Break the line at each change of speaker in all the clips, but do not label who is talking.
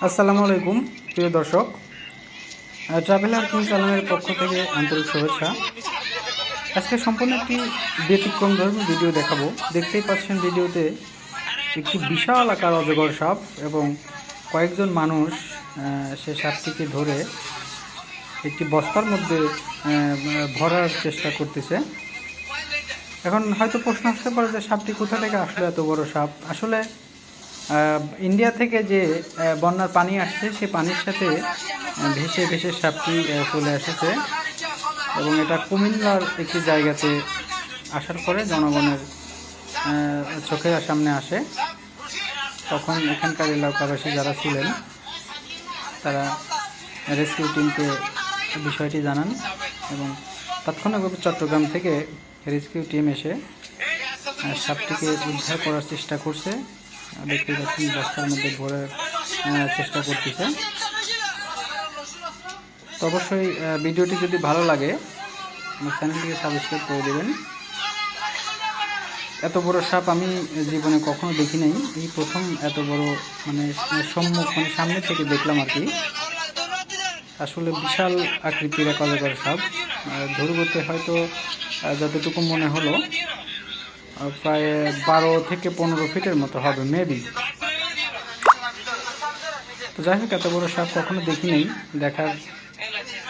আসসালামু আলাইকুম, প্রিয় দর্শক। ট্রাভেলার কিং চ্যানেলের পক্ষ থেকে আন্তরিক শুভেচ্ছা। আজকে সম্পূর্ণ একটি ব্যতিক্রম ধর্মী ভিডিও দেখাবো। দেখতেই পাচ্ছেন ভিডিওতে একটি বিশাল আকার অজগর সাপ এবং কয়েকজন মানুষ সে সাপটিকে ধরে একটি বস্তার মধ্যে ভরার চেষ্টা করতেছে। এখন হয়তো প্রশ্ন আসতে পারে যে সাপটি কোথা থেকে আসলে এত বড় সাপ? আসলে ইন্ডিয়া থেকে যে বন্যার পানি আসছে, সে পানির সাথে ভেসে ভেসে সাপটি চলে এসেছে। এবং এটা কুমিল্লার একটি জায়গাতে আসার পরে জনগণের চোখের সামনে আসে। তখন এখানকার এলাকাবাসী যারা ছিলেন, তারা রেস্কিউ টিমকে বিষয়টি জানান এবং তাৎক্ষণিকভাবে চট্টগ্রাম থেকে রেস্কিউ টিম এসে সাপটিকে উদ্ধার করার চেষ্টা করছে। দেখতে পাচ্ছেন বস্তার মধ্যে ভরার চেষ্টা করতেছে। তো অবশ্যই ভিডিওটি যদি ভালো লাগে, আমার চ্যানেলটিকে সাবস্ক্রাইব করে দেবেন। এত বড় সাপ আমি জীবনে কখনো দেখি নাই এই প্রথম এত বড় মানে সম্মুখ মানে সামনে থেকে দেখলাম আর কি। আসলে বিশাল আকৃতির এক অজগর সাপ। ধরুবতে হয়তো যতটুকু মনে হলো প্রায় বারো থেকে পনেরো ফিটের মতো হবে মেবি তো যাই হোক, এত বড় সাপ কখনো দেখি নেই দেখার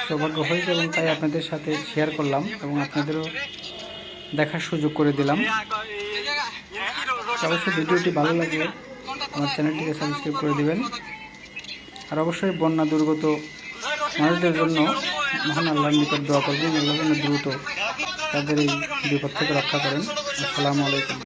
সৌভাগ্য হয়েছে এবং তাই আপনাদের সাথে শেয়ার করলাম এবং আপনাদেরও দেখার সুযোগ করে দিলাম। অবশ্যই ভিডিওটি ভালো লাগলে আমার চ্যানেলটিকে সাবস্ক্রাইব করে দিবেন। আর অবশ্যই বন্যা দুর্গত মানুষদের জন্য মহান আল্লাহর নিকট দোয়া করবেন, আল্লাহ দ্রুত তাদের এই বিপদ থেকে রক্ষা করেন। আসসালামু আলাইকুম।